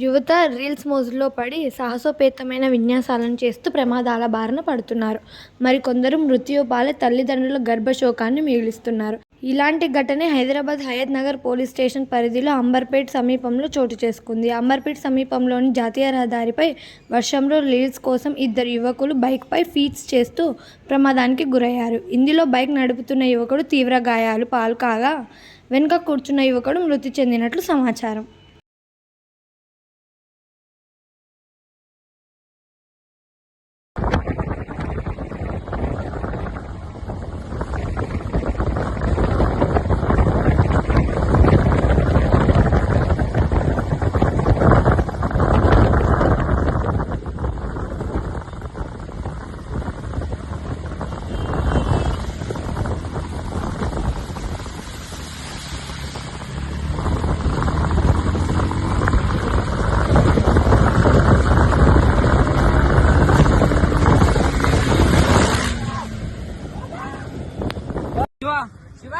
యువత రీల్స్ మోజులో పడి సాహసోపేతమైన విన్యాసాలను చేస్తూ ప్రమాదాల బారిన పడుతున్నారు. మరికొందరు మృత్యుపాలే తల్లిదండ్రుల గర్భశోకాన్ని మిగిలిస్తున్నారు. ఇలాంటి ఘటనే హైదరాబాద్ హయత్ నగర్ పోలీస్ స్టేషన్ పరిధిలో అంబర్పేట్ సమీపంలో చోటు చేసుకుంది. అంబర్పేట్ సమీపంలోని జాతీయ రహదారిపై వర్షంలో రీల్స్ కోసం ఇద్దరు యువకులు బైక్పై ఫీట్స్ చేస్తూ ప్రమాదానికి గురయ్యారు. ఇందులో బైక్ నడుపుతున్న యువకుడు తీవ్ర గాయాలు పాలు కాగా వెనుక కూర్చున్న యువకుడు మృతి చెందినట్లు సమాచారం. 媳妇